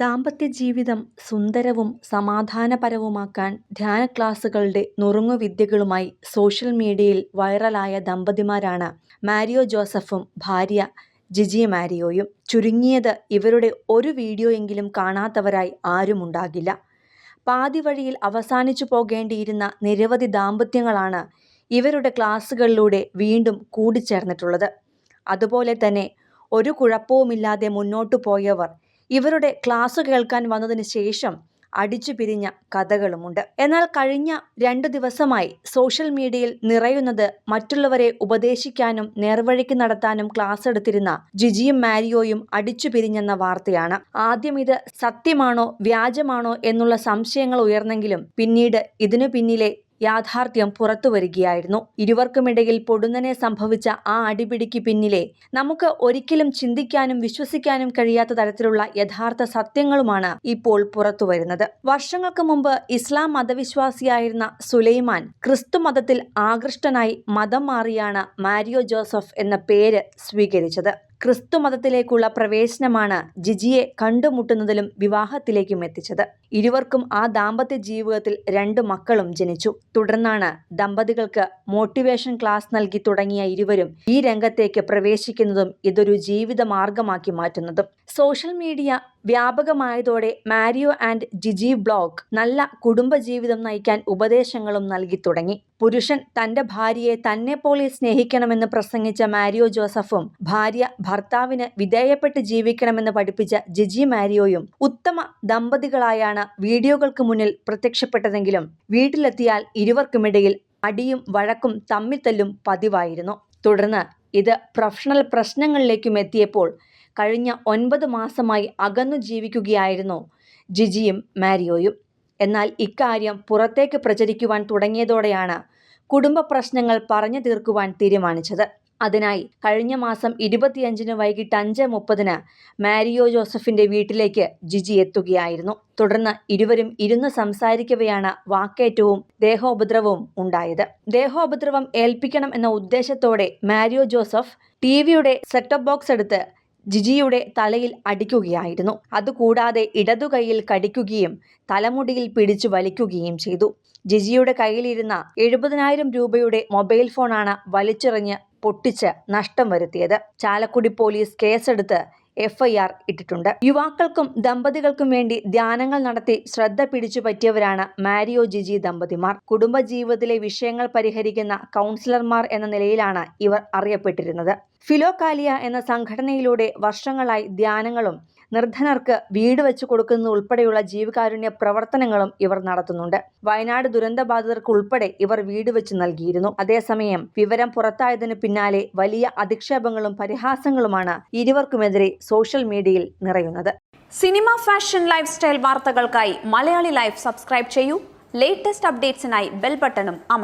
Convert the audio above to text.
ദാമ്പത്യ ജീവിതം സുന്ദരവും സമാധാനപരവുമാക്കാൻ ധ്യാന ക്ലാസുകളുടെ നുറുങ്ങുവിദ്യകളുമായി സോഷ്യൽ മീഡിയയിൽ വൈറലായ ദമ്പതിമാരാണ് മാരിയോ ജോസഫും ഭാര്യ ജിജി മാരിയോയും. ചുരുങ്ങിയത് ഇവരുടെ ഒരു വീഡിയോയെങ്കിലും കാണാത്തവരായി ആരുമുണ്ടാകില്ല. പാതി വഴിയിൽ അവസാനിച്ചു പോകേണ്ടിയിരുന്ന നിരവധി ദാമ്പത്യങ്ങളാണ് ഇവരുടെ ക്ലാസ്സുകളിലൂടെ വീണ്ടും കൂടിച്ചേർന്നിട്ടുള്ളത്. അതുപോലെ തന്നെ ഒരു കുഴപ്പവുമില്ലാതെ മുന്നോട്ടു പോയവർ ഇവരുടെ ക്ലാസ് കേൾക്കാൻ വന്നതിന് ശേഷം അടിച്ചു പിരിഞ്ഞ കഥകളുമുണ്ട്. എന്നാൽ കഴിഞ്ഞ രണ്ടു ദിവസമായി സോഷ്യൽ മീഡിയയിൽ നിറയുന്നത് മറ്റുള്ളവരെ ഉപദേശിക്കാനും നേർവഴിക്ക് നടത്താനും ക്ലാസ് എടുത്തിരുന്ന ജിജിയും മാരിയോയും അടിച്ചു പിരിഞ്ഞെന്ന വാർത്തയാണ്. ആദ്യം ഇത് സത്യമാണോ വ്യാജമാണോ എന്നുള്ള സംശയങ്ങൾ ഉയർന്നെങ്കിലും പിന്നീട് ഇതിനു പിന്നിലെ യാഥാർത്ഥ്യം പുറത്തു പുറത്തുവരികയായിരുന്നു. ഇരുവർക്കുമിടയിൽ പൊടുന്നനെ സംഭവിച്ച ആ അടിപിടിക്ക് പിന്നിലെ നമുക്ക് ഒരിക്കലും ചിന്തിക്കാനും വിശ്വസിക്കാനും കഴിയാത്ത തരത്തിലുള്ള യഥാർത്ഥ സത്യങ്ങളുമാണ് ഇപ്പോൾ പുറത്തു വരുന്നത് വർഷങ്ങൾക്ക് മുമ്പ് ഇസ്ലാം മതവിശ്വാസിയായിരുന്ന സുലൈമാൻ ക്രിസ്തു മതത്തിൽ ആകൃഷ്ടനായി മതം മാറിയാണ് മാരിയോ ജോസഫ് എന്ന പേര് സ്വീകരിച്ചത്. ക്രിസ്തുമതത്തിലേക്കുള്ള പ്രവേശനമാണ് ജിജിയെ കണ്ടുമുട്ടുന്നതിലും വിവാഹത്തിലേക്കും എത്തിച്ചത്. ഇരുവർക്കും ആ ദാമ്പത്യ ജീവിതത്തിൽ രണ്ട് മക്കളും ജനിച്ചു. തുടർന്നാണ് ദമ്പതികൾക്ക് മോട്ടിവേഷൻ ക്ലാസ് നൽകി തുടങ്ങിയ ഇരുവരും ഈ രംഗത്തേക്ക് പ്രവേശിക്കുന്നതും ഇതൊരു ജീവിതമാർഗമാക്കി മാറ്റുന്നതും. സോഷ്യൽ മീഡിയ വ്യാപകമായതോടെ മാരിയോ ആൻഡ് ജിജി ബ്ലോക്ക് നല്ല കുടുംബജീവിതം നയിക്കാൻ ഉപദേശങ്ങളും നൽകി തുടങ്ങി പുരുഷൻ തന്റെ ഭാര്യയെ തന്നെ പോലെ സ്നേഹിക്കണമെന്ന് പ്രസംഗിച്ച മാരിയോ ജോസഫും ഭാര്യ ഭർത്താവിന് വിധേയപ്പെട്ട് ജീവിക്കണമെന്ന് പഠിപ്പിച്ച ജിജി മാരിയോയും ഉത്തമ ദമ്പതികളായാണ് വീഡിയോകൾക്ക് മുന്നിൽ പ്രത്യക്ഷപ്പെട്ടതെങ്കിലും വീട്ടിലെത്തിയാൽ ഇരുവർക്കുമിടയിൽ അടിയും വഴക്കും തമ്മിത്തല്ലും പതിവായിരുന്നു. തുടർന്ന് ഇത് പ്രൊഫഷണൽ പ്രശ്നങ്ങളിലേക്കും എത്തിയപ്പോൾ കഴിഞ്ഞ ഒൻപത് മാസമായി അകന്നു ജീവിക്കുകയായിരുന്നു ജിജിയും മാരിയോയും. എന്നാൽ ഇക്കാര്യം പുറത്തേക്ക് പ്രചരിക്കുവാൻ തുടങ്ങിയതോടെയാണ് കുടുംബ പ്രശ്നങ്ങൾ പറഞ്ഞു തീർക്കുവാൻ തീരുമാനിച്ചത്. അതിനായി കഴിഞ്ഞ മാസം ഇരുപത്തിയഞ്ചിന് വൈകിട്ട് അഞ്ച് മുപ്പതിന് മാരിയോ ജോസഫിന്റെ വീട്ടിലേക്ക് ജിജി എത്തുകയായിരുന്നു. തുടർന്ന് ഇരുവരും ഇരുന്ന് സംസാരിക്കവെയാണ് വാക്കേറ്റവും ദേഹോപദ്രവവും ഉണ്ടായത്. ദേഹോപദ്രവം ഏൽപ്പിക്കണം എന്ന ഉദ്ദേശത്തോടെ മാരിയോ ജോസഫ് ടി വിയുടെ സെറ്റ് ബോക്സ് എടുത്ത് ജിജിയുടെ തലയിൽ അടിക്കുകയായിരുന്നു. അതുകൂടാതെ ഇടതുകൈയിൽ കടിക്കുകയും തലമുടിയിൽ പിടിച്ചു വലിക്കുകയും ചെയ്തു. ജിജിയുടെ കയ്യിലിരുന്ന എഴുപതിനായിരം രൂപയുടെ മൊബൈൽ ഫോണാണ് വലിച്ചെറിഞ്ഞ് പൊട്ടിച്ച് നഷ്ടം വരുത്തിയത്. ചാലക്കുടി പോലീസ് കേസെടുത്ത് എഫ്ഐആർ ഇട്ടിട്ടുണ്ട്. യുവാക്കൾക്കും ദമ്പതികൾക്കും വേണ്ടി ധ്യാനങ്ങൾ നടത്തി ശ്രദ്ധ പിടിച്ചു പറ്റിയവരാണ് മാരിയോ ജിജി ദമ്പതിമാർ. കുടുംബജീവിതത്തിലെ വിഷയങ്ങൾ പരിഹരിക്കുന്ന കൗൺസിലർമാർ എന്ന നിലയിലാണ് ഇവർ അറിയപ്പെട്ടിരുന്നത്. ഫിലോകാലിയ എന്ന സംഘടനയിലൂടെ വർഷങ്ങളായി ധ്യാനങ്ങളും നിർധനർക്ക് വീട് വെച്ചു കൊടുക്കുന്നത് ഉൾപ്പെടെയുള്ള ജീവകാരുണ്യ പ്രവർത്തനങ്ങളും ഇവർ നടത്തുന്നുണ്ട്. വയനാട് ദുരന്തബാധിതർക്ക് ഉൾപ്പെടെ ഇവർ വീട് വെച്ച് നൽകിയിരുന്നു. അതേസമയം വിവരം പുറത്തായതിനു പിന്നാലെ വലിയ അധിക്ഷേപങ്ങളും പരിഹാസങ്ങളുമാണ് ഇരുവർക്കുമെതിരെ സോഷ്യൽ മീഡിയയിൽ നിറയുന്നത്. സിനിമ ഫാഷൻ ലൈഫ് സ്റ്റൈൽ വാർത്തകൾക്കായി മലയാളി ലൈഫ് സബ്സ്ക്രൈബ് ചെയ്യൂ ലേറ്റസ്റ്റ് അപ്ഡേറ്റ്സിനായി ബെൽ ബട്ടണും അമർത്തുക